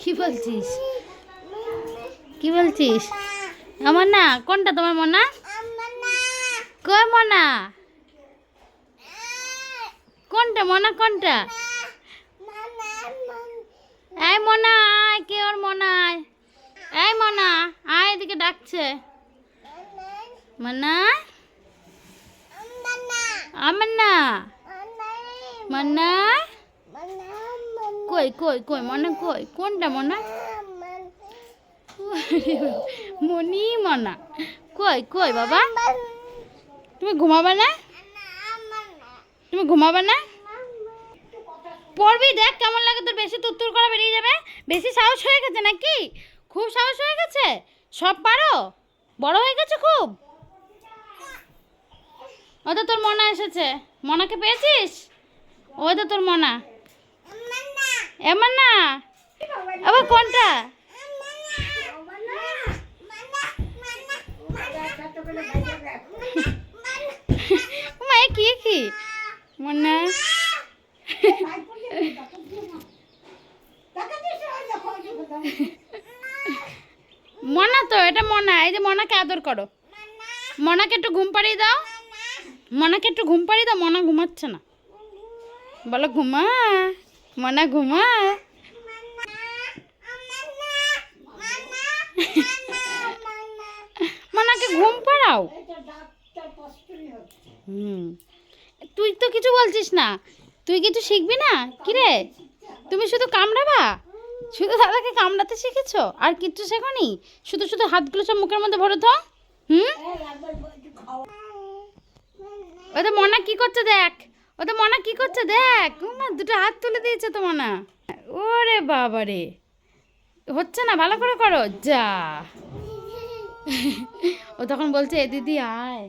কি বলছিস? কি বলছিস? আমার না কোনটা তোমার মনা? কয় মনা? কোনটা মনা কোনটা? এই মনা আয় কে ওর মনা? আয় এই মনা আয় এদিকে ডাকছে। মনা? আমার না। মনা? কই কই কই, মনা, কই, কোনটা মনা? মনি মনা। কই কই বাবা? তুমি ঘুমাবে না? তুমি ঘুমাবে না? পড়বি, দেখ কেমন লাগে তোর। বেশি তুত্তুর করা বেরিয়ে যাবে। বেশি সাহস হয়ে গেছে নাকি? খুব সাহস হয়ে গেছে? সব পারো? বড় হয়ে গেছে খুব? ও তো তোর মনা এসেছে। মনাকে পেয়েছিস? ওই তো তোর মনা। এমন? না আবার কোনটা? মা কি কি? মনা? মনা তো, এটা মনা। এই যে মনাকে আদর করো। মনাকে একটু ঘুম পাড়িয়ে দাও। মনাকে একটু ঘুম পাড়িয়ে দাও, মনা ঘুমাচ্ছে না। বলো, ঘুমা? মনা ঘুমা? মনাকে ঘুম পাড়াও। হুম। তুই তো কিছু বলছিস না। তুই কিছু শিখবি না? কিরে তুমি শুধু কামড়াবা? শুধু দাদাকে কামড়াতে শিখেছো? আর কিচ্ছু শেখনি? শুধু শুধু হাতগুলো সব মুখের মধ্যে ভরে তো হুম? তো মনা কি করছে দেখ? ও তো মনা কি করছে দেখ? দুটো হাত তুলে দিয়েছে তো মনা। ওরে বাবা রে হচ্ছে না, ভালো করে করো, যা। ও তখন বলছে, এ দিদি, আয়।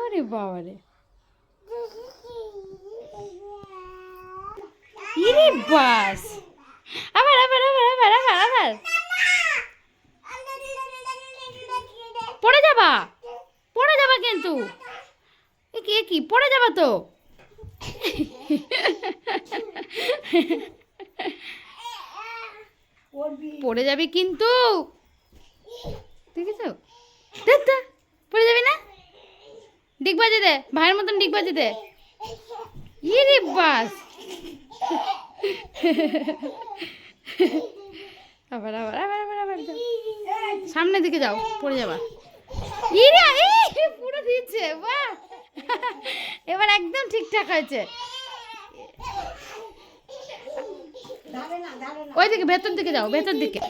ওরে বাবা রে বাস আবার আবার আবার আবার আবার আবার পড়ে যাবা? পড়ে যাবা কিন্তু। এ কি পড়ে যাবা তো? পড়ে যাবি কিন্তু। দেখেছ? দেখ পড়ে যাবি না? ডিগ বাজে দে। ভাইয়ের মতন ডিগ বাজে দে। ইরে বাস। আবার আবার আবার আবার আবার। সামনের দিকে যাও। পড়ে যাবা। ইরে, এই! পুরো দিচ্ছে বাহ! এবার একদম ঠিকঠাক হয়েছে। ওই দিকে ভেতর দিকে যাও, ভেতর দিকে।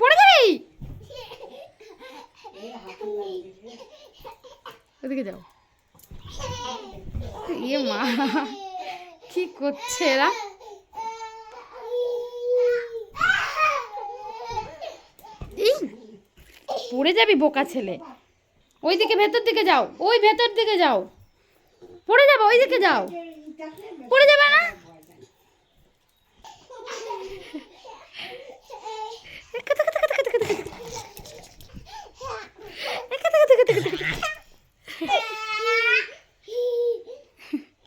পড়ে যাবি ওদিকে যাও। ইয়ে মা, কি করছে এরা? পড়ে যাবি বোকা ছেলে ওই দিকে ভেতর দিকে যাও ওই ভেতর দিকে যাও পড়ে যাবে ওই দিকে যাও পড়ে যাবে না টিকা